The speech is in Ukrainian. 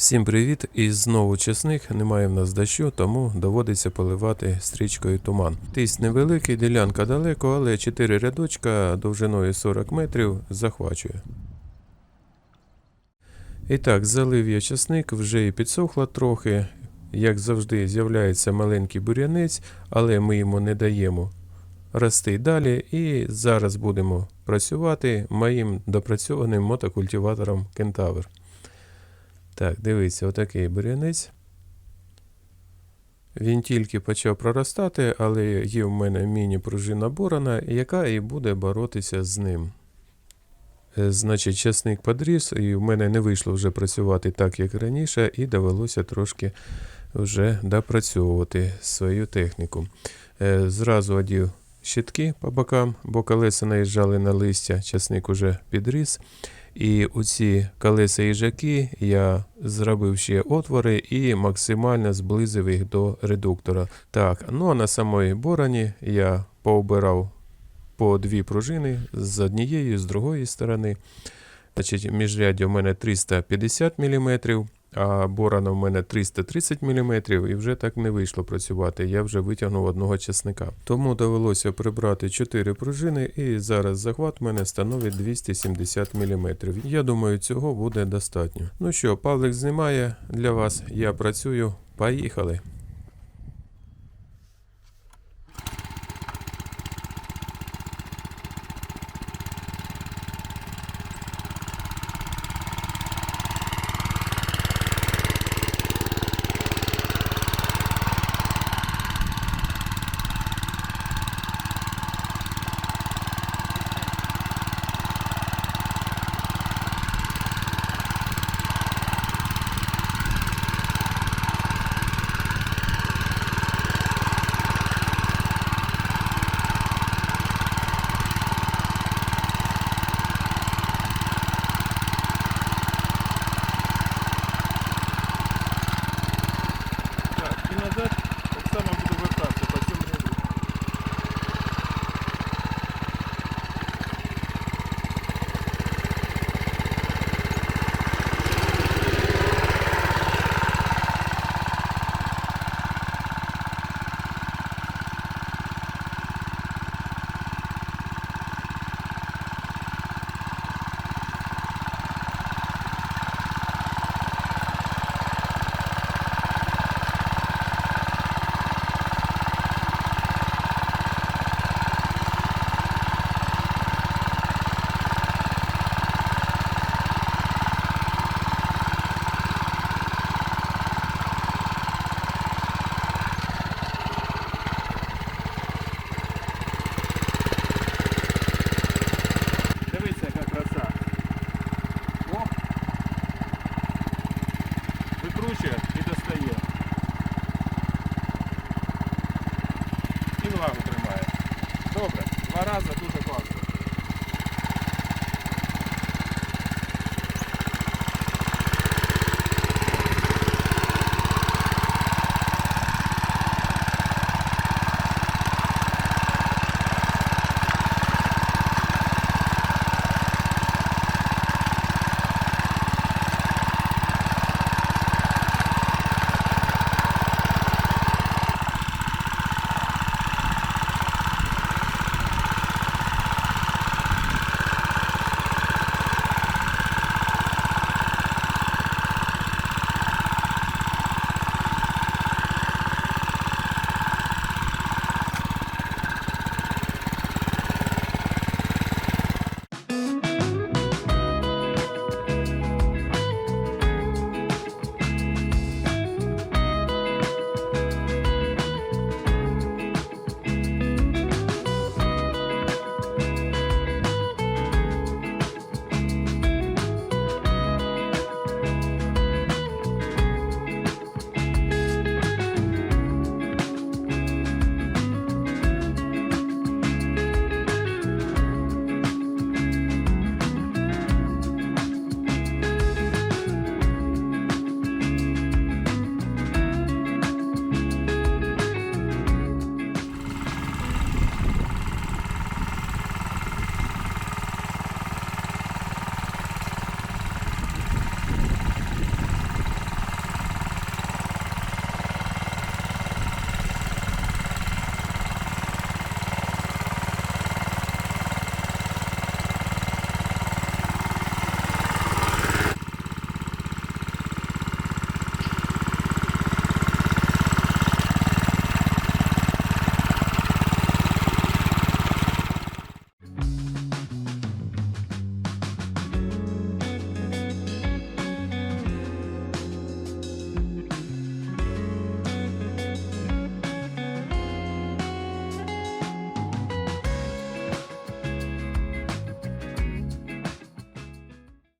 Всім привіт! І знову чесник, немає в нас дощу, тому доводиться поливати стрічкою туман. Тись невеликий, ділянка далеко, але 4 рядочка довжиною 40 метрів захвачує. І так, залив я часник, вже і підсохла трохи. Як завжди, з'являється маленький бур'янець, але ми йому не даємо рости далі. І зараз будемо працювати моїм допрацьованим мотокультиватором Кентавр. Так, дивіться, отакий бур'янець. Він тільки почав проростати, але є в мене міні-пружина борона, яка і буде боротися з ним. Е, Значить, часник подріс, і в мене не вийшло вже працювати так, як раніше, і довелося трошки вже допрацьовувати свою техніку. Е, Зразу одів щитки по бокам, бо колеса наїжджали на листя, часник уже підріс. І у ці колеса їжаки я зробив ще отвори і максимально зблизив їх до редуктора. Так, ну а на самої бороні я пообирав по дві пружини з однієї, з другої сторони. Значить, міжряддя у мене 350 мм, а борона в мене 330 мм, і вже так не вийшло працювати. Я вже витягнув одного часника. Тому довелося прибрати 4 пружини, і зараз захват в мене становить 270 мм. Я думаю, цього буде достатньо. Ну що, Павлик знімає для вас, я працюю. Поїхали! Викручує і достає. І влагу тримає. Добре, два рази дуже класно.